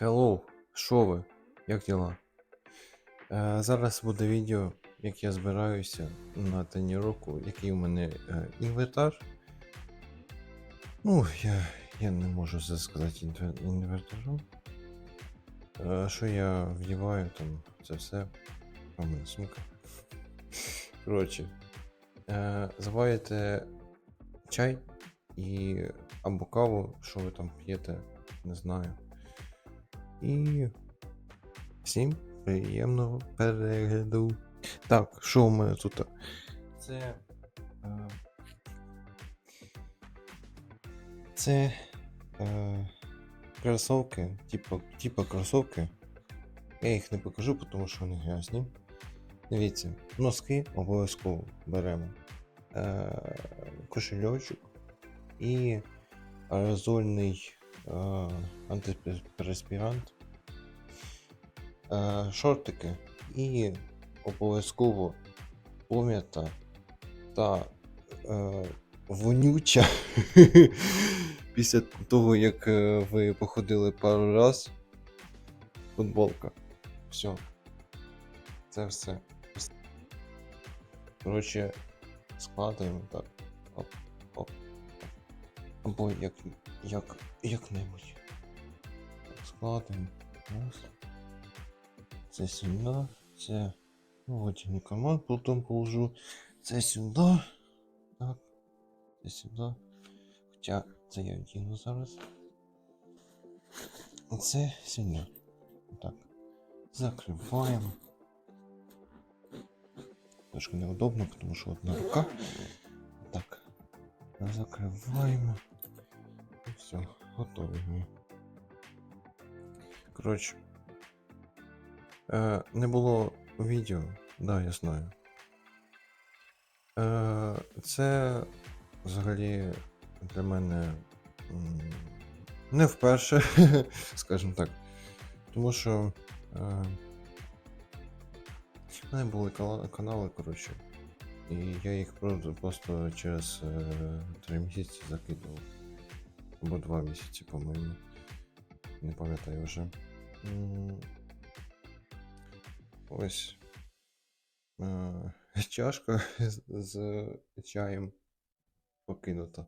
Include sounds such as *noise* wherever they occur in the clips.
Hello, що ви? Як діла? Е, зараз буде відео, як я збираюся на тренування, який у мене е, інвентар. Ну, я, я не можу це сказати інве- інвентарем. Е, що я вдіваю там, це все. А мене сумка. Коротше. Е, заварюєте чай і або каву, що ви там п'єте, не знаю. І всім приємного перегляду. Так, що у мене тут? Це. Е, це е, кросовки, типа, типа кросовки. Я їх не покажу, тому що вони грязні. Дивіться, носки обов'язково беремо. Е, кошельочок і аерозольний антиперспірант, е, шортики і обов'язково пом'ята та е, вонюча *laughs* після того, як е, ви походили пару раз. Футболка. Все. Це все. Коротше, складаємо так. Оп, оп. Або як, як, як-небудь. Так, складаємо. Це сюди. Це водяний карман, потім положу. Це сюди. Так. Це сюди. Хоча це я вдіну зараз. Це сюди. Так. Закриваємо. Трошки неудобно, тому що одна рука. Так. Закриваємо. Все, готові ми. Коротше. Е, не було відео, да, я знаю. Е, це взагалі для мене не вперше, *laughs* скажімо так. Тому що. Е, у мене були канали, коротше. І я їх просто, через е, три місяці закидував. Або два місяці, по-моєму. Не пам'ятаю вже. Ось. Е, чашка *laughs* з, чаєм покинута.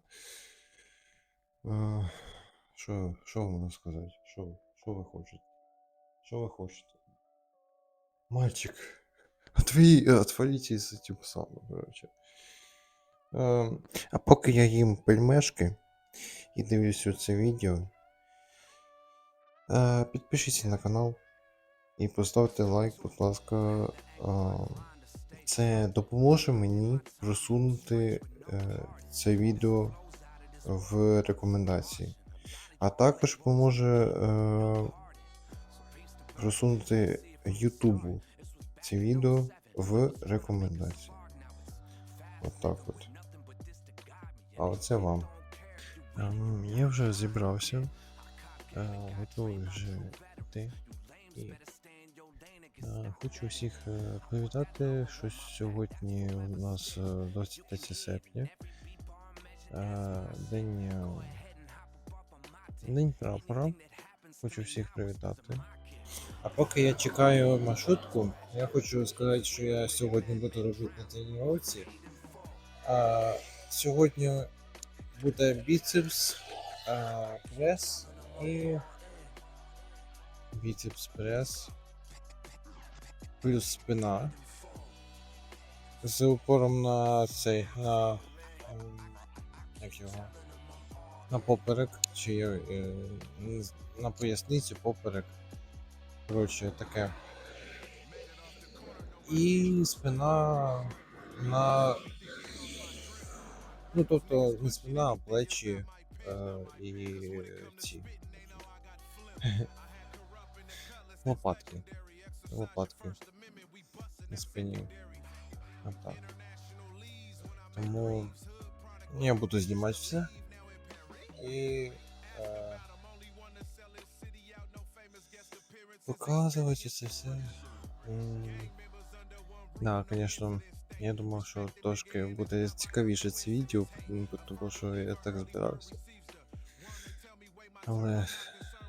Е, Що, що можна сказати? Що, що ви хочете? Що ви хочете? Мальчик, отвали, отвалите из этим самым, короче. Ем, а поки я їм пельмешки і дивлюсь це відео, е, підпишіться на канал і поставте лайк, будь ласка. Е, це допоможе мені просунути е, це відео в рекомендації. А також поможе е, просунути Ютубу це відео в рекомендації. От от. А оце вам. Ем, я вже зібрався. Е, готовий вже йти. І е, хочу всіх е, привітати, що сьогодні у нас е, 23 серпня. День. День прапора. Хочу всіх привітати. А поки я чекаю маршрутку, я хочу сказати, що я сьогодні буду робити на тренувці. Сьогодні буде біцепс, а, прес і біцепс прес. Плюс спина. З упором на цей, на. Як його? На поперек, чи е, на поясницю, поперек. Коротше, таке. І спина на. Ну, тобто не спина, а плечі е, і ці. Лопатки. Лопатки. На спині. Отак. Тому я буду знімати все. І. Е, показувати це все. М, Да, звісно, Я думав, що трошки буде цікавіше це відео, тому що я так збирався. Але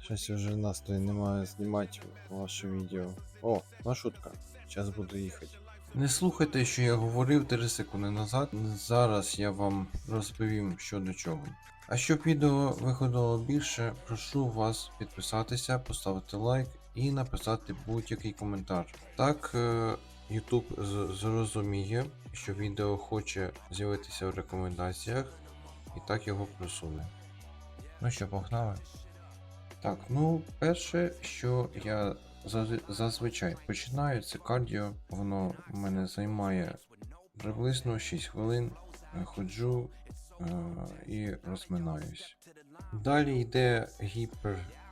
Щось вже настрою немає знімати ваше відео. О, маршрутка. Зараз буду їхати. Не слухайте, що я говорив 3 секунди назад. Зараз я вам розповім що до чого. А щоб відео виходило більше, прошу вас підписатися, поставити лайк і написати будь-який коментар. Так е, YouTube зрозуміє, що відео хоче з'явитися в рекомендаціях, і так його просуне. Ну що, погнали? Так, ну, перше, що я зазвичай починаю, це кардіо. Воно в мене займає приблизно 6 хвилин. Ходжу е, і розминаюсь. Далі йде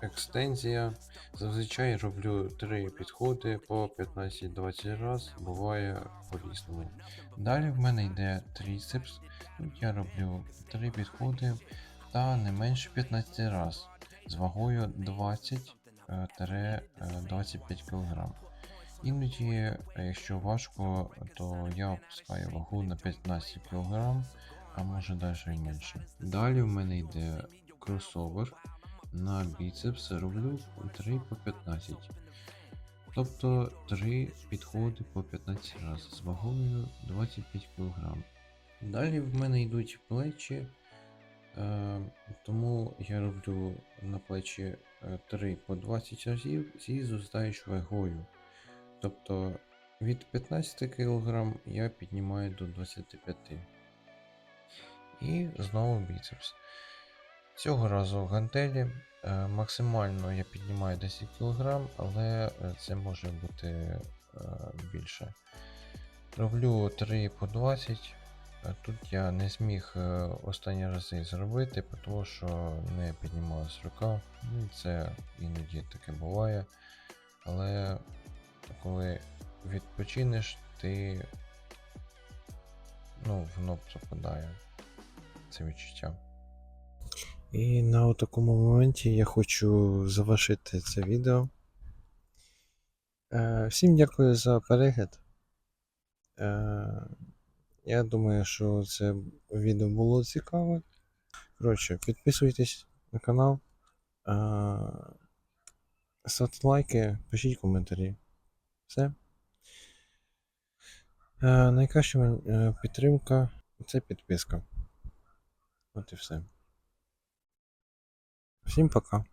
гіперекстензія. Зазвичай роблю 3 підходи по 15-20 раз, буває по-різному. Далі в мене йде тріцепс. Тут я роблю 3 підходи та не менше 15 раз з вагою 20-25 кг. Іноді, е, якщо важко, то я опускаю вагу на 15 кг, а може навіть і менше. Далі в мене йде кросовер. На біцепс роблю 3 по 15. Тобто 3 підходи по 15 разів з вагою 25 кг. Далі в мене йдуть плечі, е, тому я роблю на плечі 3 по 20 разів зі зростаючою вагою. Тобто від 15 кг я піднімаю до 25. І знову біцепс. Цього разу в гантелі. Е, Максимально я піднімаю 10 кг, але е, це може бути е, більше. Роблю 3 по 20. Е, Тут я не зміг останні рази зробити, тому що не піднімалась рука. Ну, Це іноді таке буває. Але коли відпочинеш, ти ну, воно пропадає це відчуття. І на такому моменті я хочу завершити це відео. Е, всім дякую за перегляд. Е, я думаю, що це відео було цікаве. Коротше, підписуйтесь на канал. Е, ставте лайки, пишіть коментарі. Все. Найкраща підтримка це підписка. От і все. Всім пока.